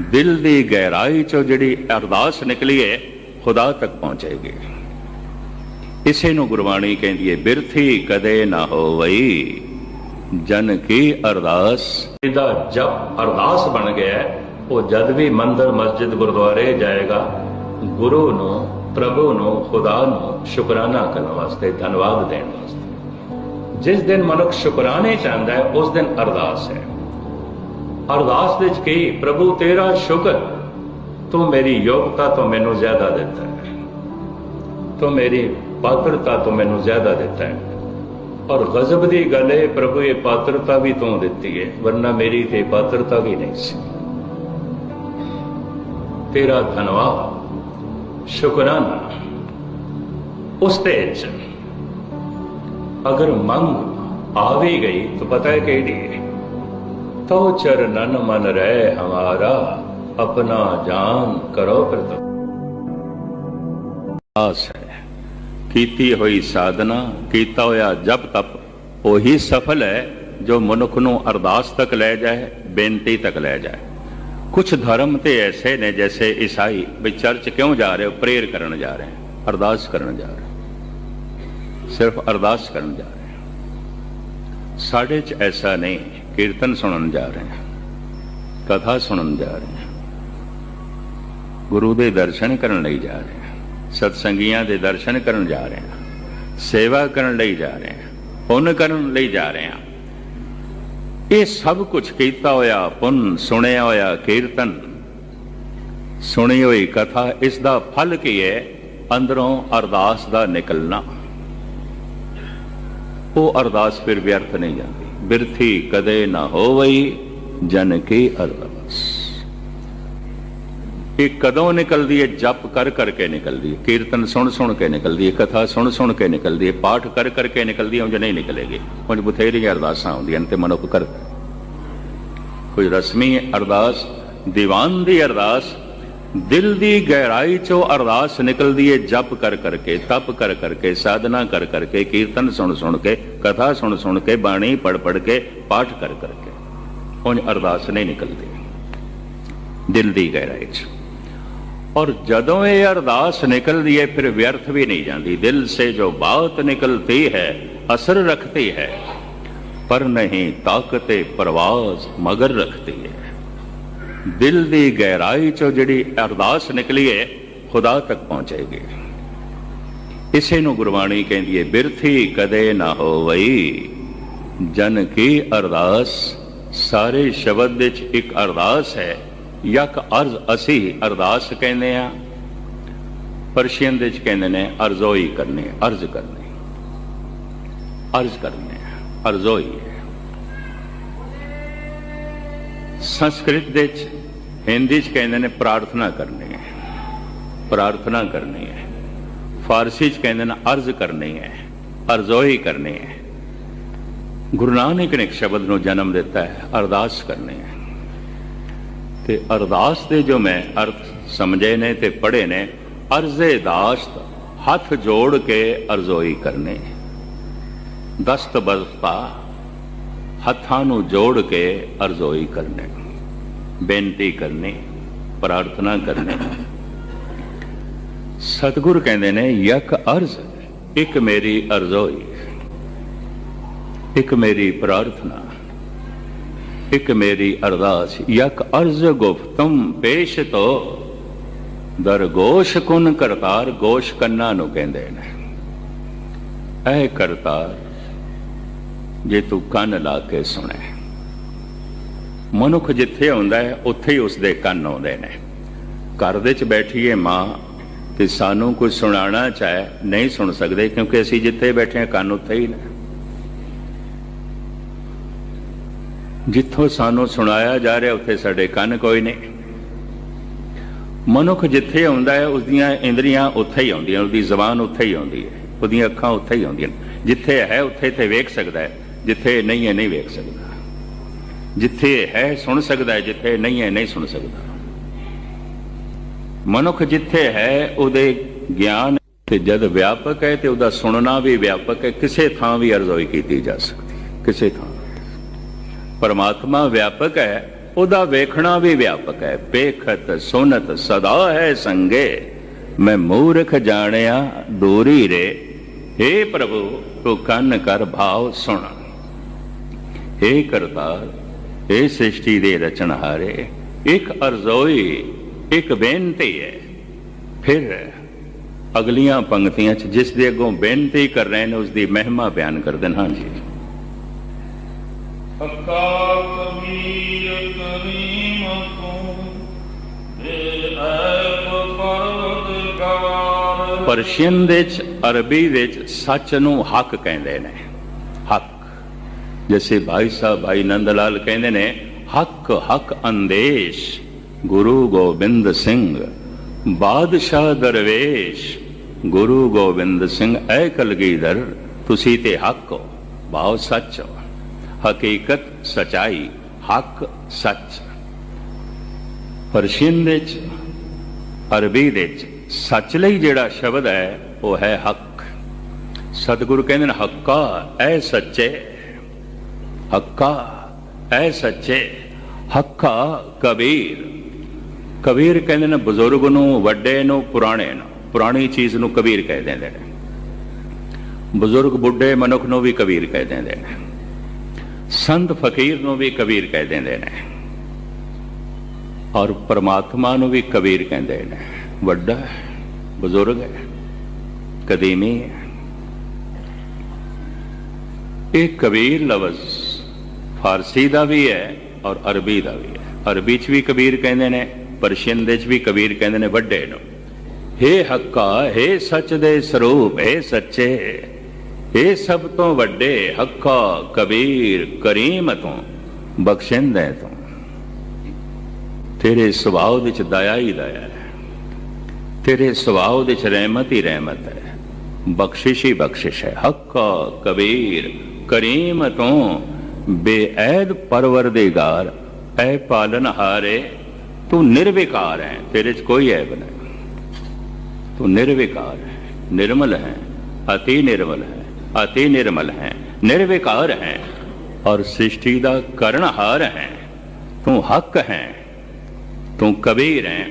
ਦਿਲ ਦੀ ਗਹਿਰਾਈ ਚੋਂ ਜਿਹੜੀ ਅਰਦਾਸ ਨਿਕਲੀ ਹੈ ਖੁਦਾ ਤੱਕ ਪਹੁੰਚੇਗੀ। ਇਸੇ ਨੂੰ ਗੁਰਬਾਣੀ ਕਹਿੰਦੀ ਹੈ ਬਿਰਥੀ ਕਦੇ ਨਾ ਹੋਵਈ। ਜਨ ਕੀ ਅਰਦਾਸ? ਇਹਦਾ ਜਪ ਅਰਦਾਸ ਬਣ ਗਿਆ ਉਹ ਜਦ ਵੀ ਮੰਦਰ ਮਸਜਿਦ ਗੁਰਦੁਆਰੇ ਜਾਏਗਾ, ਗੁਰੂ ਨੂੰ, ਪ੍ਰਭੂ ਨੂੰ, ਖੁਦਾ ਨੂੰ ਸ਼ੁਕਰਾਨਾ ਕਰਨ ਵਾਸਤੇ, ਧੰਨਵਾਦ ਦੇਣ ਵਾਸਤੇ। ਜਿਸ ਦਿਨ ਮਨੁੱਖ ਸ਼ੁਕਰਾਨੇ ਚਾਹੁੰਦਾ ਹੈ ਉਸ ਦਿਨ ਅਰਦਾਸ ਹੈ। ਅਰਦਾਸ ਵਿੱਚ ਕੀ? ਪ੍ਰਭੂ, ਤੇਰਾ ਸ਼ੁਕਰ। ਤੂੰ ਮੇਰੀ ਯੋਗਤਾ ਤੋਂ ਮੈਨੂੰ ਜ਼ਿਆਦਾ ਦਿੱਤਾ ਹੈ। ਤੂੰ ਮੇਰੀ ਪਾਤਰਤਾ ਤੋਂ ਮੈਨੂੰ ਜ਼ਿਆਦਾ ਦਿੱਤਾ ਹੈ। ਔਰ ਗਜ਼ਬ ਦੀ ਗੱਲ ਹੈ ਪ੍ਰਭੂ, ਇਹ ਪਾਤਰਤਾ ਵੀ ਤੂੰ ਦਿੱਤੀ ਹੈ, ਵਰਨਾ ਮੇਰੀ ਤੇ ਪਾਤਰਤਾ ਵੀ ਨਹੀਂ ਸੀ। ਤੇਰਾ ਧੰਨਵਾਦ, ਸ਼ੁਕਰਾਨਾ। ਉਸ ਤੇ ਅਗਰ ਮੰਗ ਆ ਵੀ ਗਈ, ਤਾਂ ਪਤਾ ਹੈ ਕਿਹੜੀ ਹੈ? ਤੋ ਚਰਨਨ ਮਨ ਰਹਿ ਹਮਾਰਾ, ਆਪਣਾ ਜਾਨ ਕਰੋ ਪ੍ਰਤਪ ਆਸ ਹੈ, ਕੀਤੀ ਹੋਈ ਸਾਧਨਾ, ਕੀਤਾ ਹੋਇਆ ਜਪ ਤਪ, ਉਹੀ ਸਫਲ ਹੈ ਜੋ ਮਨੁੱਖ ਨੂੰ ਅਰਦਾਸ ਤੱਕ ਲੈ ਜਾਏ, ਬੇਨਤੀ ਤੱਕ ਲੈ ਜਾਏ। ਕੁਝ ਧਰਮ ਤੇ ਐਸੇ ਨੇ ਜੈਸੇ ਈਸਾਈ ਵੀ ਚਰਚ ਕਿਉਂ ਜਾ ਰਹੇ ਹੋ ਪ੍ਰੇਰ ਕਰਨ ਜਾ ਰਹੇ, ਅਰਦਾਸ ਕਰਨ ਜਾ ਰਹੇ। ਸਿਰਫ ਅਰਦਾਸ ਕਰਨ ਜਾ ਰਹੇ। ਸਾਡੇ 'ਚ ਐਸਾ ਨਹੀਂ। ਕੀਰਤਨ ਸੁਣਨ ਜਾ ਰਹੇ ਹਾਂ, ਕਥਾ ਸੁਣਨ ਜਾ ਰਹੇ ਹਾਂ, ਗੁਰੂ ਦੇ ਦਰਸ਼ਨ ਕਰਨ ਲਈ ਜਾ ਰਹੇ ਹਾਂ, ਸਤਸੰਗੀਆਂ ਦੇ ਦਰਸ਼ਨ ਕਰਨ ਜਾ ਰਹੇ ਹਾਂ, ਸੇਵਾ ਕਰਨ ਲਈ ਜਾ ਰਹੇ ਹਾਂ, ਪੁੰਨ ਕਰਨ ਲਈ ਜਾ ਰਹੇ ਹਾਂ। ਇਹ ਸਭ ਕੁਝ ਕੀਤਾ ਹੋਇਆ, ਪੁੰਨ ਸੁਣਿਆ ਹੋਇਆ ਕੀਰਤਨ, ਸੁਣੀ ਹੋਈ ਕਥਾ, ਇਸ ਦਾ ਫਲ ਕੀ ਹੈ? ਅੰਦਰੋਂ ਅਰਦਾਸ ਦਾ ਨਿਕਲਣਾ। ਉਹ ਅਰਦਾਸ ਫਿਰ ਵਿਅਰਥ ਨਹੀਂ ਜਾਂਦੀ। ਬਿਰਥੀ ਕਦੇ ਨਾ ਹੋਵਈ, ਜਨ ਕੀ ਅਰਦਾਸ। ਇਹ ਕਦੋਂ ਨਿਕਲਦੀ ਹੈ ਜਪ ਕਰ ਕਰਕੇ ਨਿਕਲਦੀ ਹੈ ਕੀਰਤਨ ਸੁਣ ਸੁਣ ਕੇ ਨਿਕਲਦੀ ਹੈ ਕਥਾ ਸੁਣ ਸੁਣ ਕੇ ਨਿਕਲਦੀ ਹੈ ਪਾਠ ਕਰ ਕਰਕੇ ਨਿਕਲਦੀ ਹੈ ਉਂਝ ਨਹੀਂ ਨਿਕਲੇਗੀ। ਉਂਝ ਬਥੇਰੀਆਂ ਅਰਦਾਸਾਂ ਆਉਂਦੀਆਂ ਨੇ ਤੇ ਮਨੁੱਖ ਕਰ ਕੋਈ ਰਸਮੀ ਅਰਦਾਸ, ਦੀਵਾਨ ਦੀ ਅਰਦਾਸ ਦਿਲ ਦੀ ਗਹਿਰਾਈ ਚੋਂ ਅਰਦਾਸ ਨਿਕਲਦੀ ਏ, ਜਪ ਕਰ ਕਰਕੇ, ਤਪ ਕਰ ਕਰਕੇ, ਸਾਧਨਾ ਕਰ ਕਰਕੇ, ਕੀਰਤਨ ਸੁਣ ਸੁਣ ਕੇ, ਕਥਾ ਸੁਣ ਸੁਣ ਕੇ, ਬਾਣੀ ਪੜ ਪੜ ਕੇ, ਪਾਠ ਕਰ ਕਰਕੇ ਉਹ ਅਰਦਾਸ ਨਹੀਂ ਨਿਕਲਦੀ। ਦਿਲ ਦੀ ਗਹਿਰਾਈ ਚ। ਔਰ ਜਦੋਂ ਇਹ ਅਰਦਾਸ ਨਿਕਲਦੀ ਹੈ ਫਿਰ ਵਿਅਰਥ ਵੀ ਨਹੀਂ ਜਾਂਦੀ। ਦਿਲ ਸੇ ਜੋ ਬਾਤ ਨਿਕਲਤੀ ਹੈ, ਅਸਰ ਰੱਖਤੀ ਹੈ। ਪਰ ਨਹੀਂ ਤਾਕਤ ਪਰਵਾਜ਼ ਮਗਰ ਰੱਖਤੀ ਹੈ। ਦਿਲ ਦੀ ਗਹਿਰਾਈ ਚੋਂ ਜਿਹੜੀ ਅਰਦਾਸ ਨਿਕਲੀ ਹੈ ਖੁਦਾ ਤੱਕ ਪਹੁੰਚੇਗੀ। ਇਸੇ ਨੂੰ ਗੁਰਬਾਣੀ ਕਹਿੰਦੀ ਹੈ ਬਿਰਥੀ ਕਦੇ ਨਾ ਹੋਵਈ। ਜਨ ਕੀ ਅਰਦਾਸ, ਸਾਰੇ ਸ਼ਬਦ ਵਿੱਚ ਇੱਕ ਅਰਦਾਸ ਹੈ, ਯਕ ਅਰਜ਼ ਅਸੀਂ ਅਰਦਾਸ ਕਹਿੰਦੇ ਆ। ਪਰਸ਼ੀਅਨ ਦੇ ਵਿੱਚ ਕਹਿੰਦੇ ਨੇ, ਅਰਜ਼ੋਈ ਕਰਨੀ, ਅਰਜ਼ ਕਰਨੇ। ਅਰਜ਼ ਕਰਨੇ, ਅਰਜ਼ੋਈ ਹੈ ਸੰਸਕ੍ਰਿਤ ਦੇ ਵਿੱਚ ਹਿੰਦੀ ਚ ਕਹਿੰਦੇ ਨੇ ਪ੍ਰਾਰਥਨਾ ਕਰਨੀ ਹੈ। ਪ੍ਰਾਰਥਨਾ ਕਰਨੀ ਹੈ। ਫਾਰਸੀ ਚ ਕਹਿੰਦੇ ਨੇ ਅਰਜ਼ ਕਰਨੀ ਹੈ। ਅਰਜ਼ੋਈ ਕਰਨੀ ਹੈ। ਗੁਰੂ ਨਾਨਕ ਨੇ ਇੱਕ ਸ਼ਬਦ ਨੂੰ ਜਨਮ ਦਿੱਤਾ ਹੈ, ਅਰਦਾਸ ਕਰਨੀ ਹੈ। ਤੇ ਅਰਦਾਸ ਦੇ ਜੋ ਮੈਂ ਅਰਥ ਸਮਝੇ ਨੇ ਤੇ ਪੜ੍ਹੇ ਨੇ, ਅਰਜ਼ੇ ਦਾਸਤ ਹੱਥ ਜੋੜ ਕੇ ਅਰਜ਼ੋਈ ਕਰਨੇ ਦਸਤ ਬਸਤਾ ਹੱਥਾਂ ਨੂੰ ਜੋੜ ਕੇ ਅਰਜ਼ੋਈ ਕਰਨੇ ਬੇਨਤੀ ਕਰਨੀ, ਪ੍ਰਾਰਥਨਾ ਕਰਨੀ। ਸਤਿਗੁਰ ਕਹਿੰਦੇ ਨੇ, ਯਕ ਅਰਜ਼, ਇੱਕ ਮੇਰੀ ਅਰਜ਼ੋਈ, ਇੱਕ ਮੇਰੀ ਪ੍ਰਾਰਥਨਾ, ਇੱਕ ਮੇਰੀ ਅਰਦਾਸ। ਯਕ ਅਰਜ਼ ਗੁਫਤਮ ਪੇਸ਼ ਤੋ ਦਰਗੋਸ਼ ਕੁਨ ਕਰਤਾਰ, ਗੋਸ਼ ਕੰਨਾ ਨੂੰ ਕਹਿੰਦੇ ਨੇ। ਐ ਕਰਤਾਰ, ਜੇ ਤੂੰ ਕੰਨ ਲਾ ਕੇ ਸੁਣੇ। ਮਨੁੱਖ ਜਿੱਥੇ ਆਉਂਦਾ ਹੈ, ਉੱਥੇ ਹੀ ਉਸਦੇ ਕੰਨ ਆਉਂਦੇ ਨੇ। ਘਰ ਦੇ ਵਿੱਚ ਬੈਠੀਏ ਮਾਂ, ਤੇ ਸਾਨੂੰ ਕੁਝ ਸੁਣਾਉਣਾ ਚਾਹੇ, ਨਹੀਂ ਸੁਣ ਸਕਦੇ, ਕਿਉਂਕਿ ਅਸੀਂ ਜਿੱਥੇ ਬੈਠੇ ਹਾਂ, ਕੰਨ ਉੱਥੇ ਹੀ ਨੇ। ਜਿੱਥੋਂ ਸਾਨੂੰ ਸੁਣਾਇਆ ਜਾ ਰਿਹਾ, ਉੱਥੇ ਸਾਡੇ ਕੰਨ ਕੋਈ ਨਹੀਂ। ਮਨੁੱਖ ਜਿੱਥੇ ਆਉਂਦਾ ਹੈ ਉਸ ਦੀਆਂ ਇੰਦਰੀਆਂ ਉੱਥੇ ਹੀ ਆਉਂਦੀਆਂ ਉਹਦੀ ਜ਼ਬਾਨ ਉੱਥੇ ਹੀ ਆਉਂਦੀ ਹੈ, ਉਹਦੀਆਂ ਅੱਖਾਂ ਉੱਥੇ ਹੀ ਆਉਂਦੀਆਂ ਜਿੱਥੇ ਹੈ, ਉੱਥੇ ਤੇ ਵੇਖ ਸਕਦਾ ਹੈ, ਜਿੱਥੇ ਨਹੀਂ ਹੈ, ਨਹੀਂ ਵੇਖ ਸਕਦਾ। ਜਿੱਥੇ ਹੈ, ਸੁਣ ਸਕਦਾ ਹੈ, ਜਿੱਥੇ ਨਹੀਂ ਹੈ, ਨਹੀਂ ਸੁਣ ਸਕਦਾ। ਮਨੁੱਖ ਜਿੱਥੇ ਹੈ, ਉਹਦੇ ਗਿਆਨ ਤੇ ਜਦ ਵਿਆਪਕ ਹੈ ਤੇ ਉਹਦਾ ਸੁਣਨਾ ਵੀ ਵਿਆਪਕ ਹੈ, ਕਿਸੇ ਥਾਂ ਵੀ ਅਰਜ਼ੋਈ ਕੀਤੀ ਜਾ ਸਕਦੀ ਹੈ, ਕਿਸੇ ਥਾਂ। ਪਰਮਾਤਮਾ ਵਿਆਪਕ ਹੈ, ਉਹਦਾ ਵੇਖਣਾ ਵੀ ਵਿਆਪਕ ਹੈ। ਵੇਖਤ ਸੁਨਤ ਸਦਾ ਹੈ ਸੰਗੇ, ਮੈਂ ਮੂਰਖ ਜਾਣਿਆ ਦੂਰੀ ਰੇ। ਏ ਪ੍ਰਭੂ, ਤੂੰ ਕੰਨ ਕਰ ਭਾਵ ਸੁਣ ਏ ਕਰਤਾਰ ਏ ਸ੍ਰਿਸ਼ਟੀ ਦੇ ਰਚਨਹਾਰੇ ਇੱਕ ਅਰਜ਼ੋਈ ਇੱਕ ਬੇਨਤੀ ਹੈ। ਫਿਰ ਅਗਲੀਆਂ ਪੰਕਤੀਆਂ 'ਚ ਜਿਸ ਦੇ ਅੱਗੋਂ ਬੇਨਤੀ ਕਰ ਰਹੇ ਨੇ ਉਸ ਦੀ ਮਹਿਮਾ ਬਿਆਨ ਕਰ ਦੇਣ। ਹਾਂਜੀ ਹੱਕਾ ਕਬੀਰ ਕਰੀਮ ਤੂੰ ਦੇ ਐਬ ਪਰਵਦਗਾਰ ਪਰਸ਼ੀਅਨ ਦੇ ਚ ਅਰਬੀ ਵਿੱਚ ਸੱਚ ਨੂੰ ਹੱਕ ਕਹਿੰਦੇ ਨੇ। ਜਿਵੇਂ ਭਾਈ ਸਾਹਿਬ ਭਾਈ ਨੰਦ ਲਾਲ ਕਹਿੰਦੇ ਨੇ ਹੱਕ ਹੱਕ ਅੰਦੇਸ਼ ਗੁਰੂ ਗੋਬਿੰਦ ਸਿੰਘ ਬਾਦਸ਼ਾਹ ਦਰਵੇਸ਼ ਗੁਰੂ ਗੋਬਿੰਦ ਸਿੰਘ ਐ ਕਲਗੀਧਰ ਤੁਸੀਂ ਤੇ ਹੱਕ ਹੋ ਭਾਵ ਸੱਚ ਹੋ ਹਕੀਕਤ ਸਚਾਈ ਹੱਕ ਸੱਚ ਪਰਸ਼ੀਅਨ ਦੇ ਚ ਅਰਬੀ ਦੇ ਚ ਸੱਚ ਲਈ ਜਿਹੜਾ ਸ਼ਬਦ ਹੈ ਉਹ ਹੈ ਹੱਕ ਸਤਿਗੁਰੂ ਕਹਿੰਦੇ ਨੇ ਹੱਕਾ ਐ ਸੱਚੇ ਹੱਕਾ, ਐ ਸੱਚੇ, ਹੱਕਾ ਕਬੀਰ। ਕਬੀਰ ਕਹਿੰਦੇ ਨੇ, ਬਜ਼ੁਰਗ ਨੂੰ, ਵੱਡੇ ਨੂੰ, ਪੁਰਾਣੇ ਨੂੰ। ਪੁਰਾਣੀ ਚੀਜ਼ ਨੂੰ ਕਬੀਰ ਕਹਿ ਦਿੰਦੇ ਨੇ। ਬਜ਼ੁਰਗ, ਬੁੱਢੇ, ਮਨੁੱਖ ਨੂੰ ਵੀ ਕਬੀਰ ਕਹਿ ਦਿੰਦੇ ਨੇ। ਸੰਤ, ਫਕੀਰ ਨੂੰ ਵੀ ਕਬੀਰ ਕਹਿ ਦਿੰਦੇ ਨੇ। ਔਰ ਪਰਮਾਤਮਾ ਨੂੰ ਵੀ ਕਬੀਰ ਕਹਿੰਦੇ ਨੇ। ਵੱਡਾ ਬਜ਼ੁਰਗ ਹੈ, ਕਦੀਮੀ ਹੈ। ਇਹ ਕਬੀਰ ਲਫ਼ਜ਼ ਫਾਰਸੀ ਦਾ ਵੀ ਹੈ ਔਰ ਅਰਬੀ ਦਾ ਵੀ ਹੈ। ਅਰਬੀ 'ਚ ਵੀ ਕਬੀਰ ਕਹਿੰਦੇ ਨੇ, ਪਰਸ਼ੀਅਨ ਦੇ 'ਚ ਵੀ ਕਬੀਰ ਕਹਿੰਦੇ ਨੇ ਵੱਡੇ ਨੂੰ। ਹੇ ਹੱਕਾ, ਹੇ ਸੱਚ ਦੇ ਸਰੂਪ, ਹੇ ਸੱਚੇ ਇਹ ਸਭ ਤੋਂ ਵੱਡੇ ਹੱਕਾ, ਕਬੀਰ ਕਰੀਮ ਤੋਂ, ਬਖਸ਼ਿੰਦੇ ਤੋਂ। ਤੇਰੇ ਸੁਭਾਅ ਵਿੱਚ ਦਇਆ ਹੀ ਦਇਆ ਹੈ। ਤੇਰੇ ਸੁਭਾਅ ਵਿੱਚ ਰਹਿਮਤ ਹੀ ਰਹਿਮਤ ਹੈ। ਬਖਸ਼ਿਸ਼ ਹੀ ਬਖਸ਼ਿਸ਼ ਹੈ। ਹੱਕਾ, ਕਬੀਰ ਕਰੀਮ ਤੋਂ ਬੇਅਦ ਪਰਵਰਦਿਗਾਰ, ਐ ਪਾਲਨਹਾਰੇ ਤੂੰ ਨਿਰਵਿਕਾਰ ਹੈ, ਤੇਰੇ 'ਚ ਕੋਈ ਐਬ ਨਹੀਂ। ਤੂੰ ਨਿਰਵਿਕਾਰ ਹੈ, ਨਿਰਮਲ ਹੈ, ਅਤੀ ਨਿਰਮਲ ਹੈ, ਅਤੀ ਨਿਰਮਲ ਹੈ, ਨਿਰਵਿਕਾਰ ਹੈ, ਔਰ ਸ੍ਰਿਸ਼ਟੀ ਦਾ ਕਰਨਹਾਰ ਹੈ, ਤੂੰ ਹੱਕ ਹੈ, ਤੂੰ ਕਬੀਰ ਹੈ।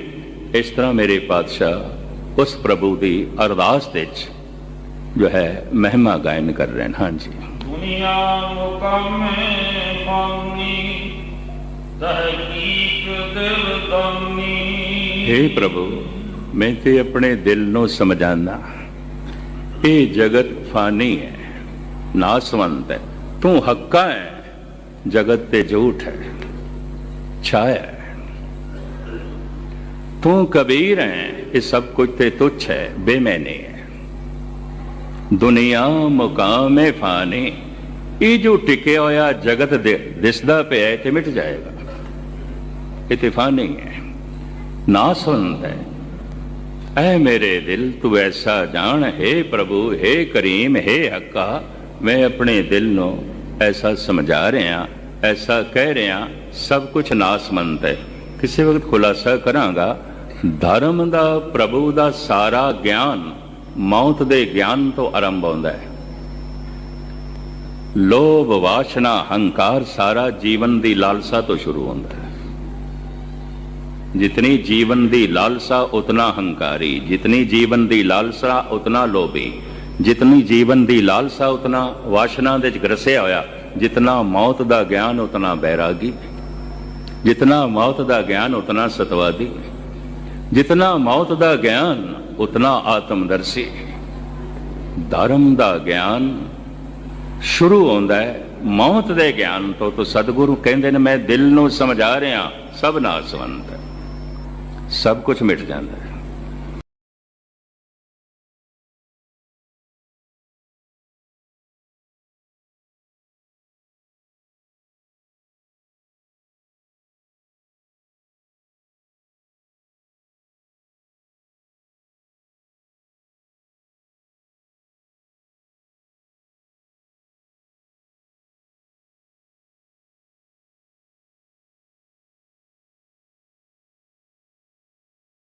ਇਸ ਤਰ੍ਹਾਂ ਮੇਰੇ ਪਾਤਸ਼ਾਹ ਉਸ ਪ੍ਰਭੂ ਦੀ ਅਰਦਾਸ ਵਿੱਚ ਜੋ ਹੈ ਮਹਿਮਾ ਗਾਇਨ ਕਰ ਰਹੇ ਹਨ। ਹਾਂਜੀ। ਦੁਨੀਆ ਮੁਕਮੇ ਫਾਨੀ ਤਹਕੀਕ ਦਿਲ ਦਾਨੀ हे ਪ੍ਰਭੂ ਮੈਂ ਤੇ ਆਪਣੇ ਦਿਲ ਨੂੰ ਸਮਝਾਨਾ ਇਹ ਜਗਤ ਫਾਨੀ ਹੈ ਨਾਸਵੰਤ ਹੈ ਤੂੰ ਹੱਕਾ ਹੈ ਜਗਤ ਤੇ ਝੂਠ ਹੈ ਛਾਇਆ ਹੈ ਤੂੰ ਕਬੀਰ ਹੈ ਇਹ ਸਭ ਕੁਝ ਤੇ ਤੁੱਛ ਹੈ ਬੇਮੈਨੀ ਹੈ ਦੁਨੀਆ ਮੁਕਾਮੇ ਫਾਨੀ ਇਹ ਜੋ ਟਿਕਿਆ ਹੋਇਆ ਜਗਤ ਦੇ ਦਿਸਦਾ ਪਿਆ ਹੈ ਤੇ ਮਿਟ ਜਾਏਗਾ। ਇਹ ਤੇ ਫਾਨੀ ਹੈ ਨਾਸਵੰਤ ਹੈ। ਐ ਮੇਰੇ ਦਿਲ, ਤੂੰ ਐਸਾ ਜਾਣ, ਹੈ ਪ੍ਰਭੂ, ਹੈ ਕਰੀਮ, ਹੈ ਹੱਕਾ, ਮੈਂ ਆਪਣੇ ਦਿਲ ਨੂੰ ਐਸਾ ਸਮਝਾ ਰਿਹਾ, ਐਸਾ ਕਹਿ ਰਿਹਾ, ਸਭ ਕੁਝ ਨਾਸਮੰਤ ਹੈ। ਕਿਸੇ ਵਕਤ ਖੁਲਾਸਾ ਕਰਾਂਗਾ, ਧਰਮ ਦਾ, ਪ੍ਰਭੂ ਦਾ ਸਾਰਾ ਗਿਆਨ, ਮੌਤ ਦੇ ਗਿਆਨ ਤੋਂ ਆਰੰਭ ਹੁੰਦਾ ਹੈ। ਲੋਭ, ਵਾਸ਼ਨਾ, ਹੰਕਾਰ ਸਾਰਾ ਜੀਵਨ ਦੀ ਲਾਲਸਾ ਤੋਂ ਸ਼ੁਰੂ ਹੁੰਦਾ ਹੈ। ਜਿਤਨੀ ਜੀਵਨ ਦੀ ਲਾਲਸਾ, ਉਤਨਾ ਹੰਕਾਰੀ। ਜਿਤਨੀ ਜੀਵਨ ਦੀ ਲਾਲਸਾ, ਉਤਨਾ ਲੋਭੀ। ਜਿਤਨੀ ਜੀਵਨ ਦੀ ਲਾਲਸਾ, ਉਤਨਾ ਵਾਸ਼ਨਾ ਦੇ ਵਿੱਚ ਗਰਸਿਆ ਹੋਇਆ। ਜਿਤਨਾ ਮੌਤ ਦਾ ਗਿਆਨ, ਉਤਨਾ ਬੈਰਾਗੀ। ਜਿਤਨਾ ਮੌਤ ਦਾ ਗਿਆਨ, ਉਤਨਾ ਸਤਵਾਦੀ। ਜਿਤਨਾ ਮੌਤ ਦਾ ਗਿਆਨ, ਉਤਨਾ ਆਤਮਦਰਸ਼ੀ। ਧਰਮ ਦਾ ਗਿਆਨ ਸ਼ੁਰੂ ਹੁੰਦਾ ਹੈ, ਮੌਤ ਦੇ ਗਿਆਨ ਤੋਂ ਤੋਂ ਸਤਿਗੁਰੂ ਕਹਿੰਦੇ ਨੇ, ਮੈਂ ਦਿਲ ਨੂੰ ਸਮਝਾ ਰਿਹਾ, ਸਭ ਨਾਸਵੰਤ ਹੈ। ਸਭ ਕੁਝ ਮਿਟ ਜਾਂਦਾ ਹੈ।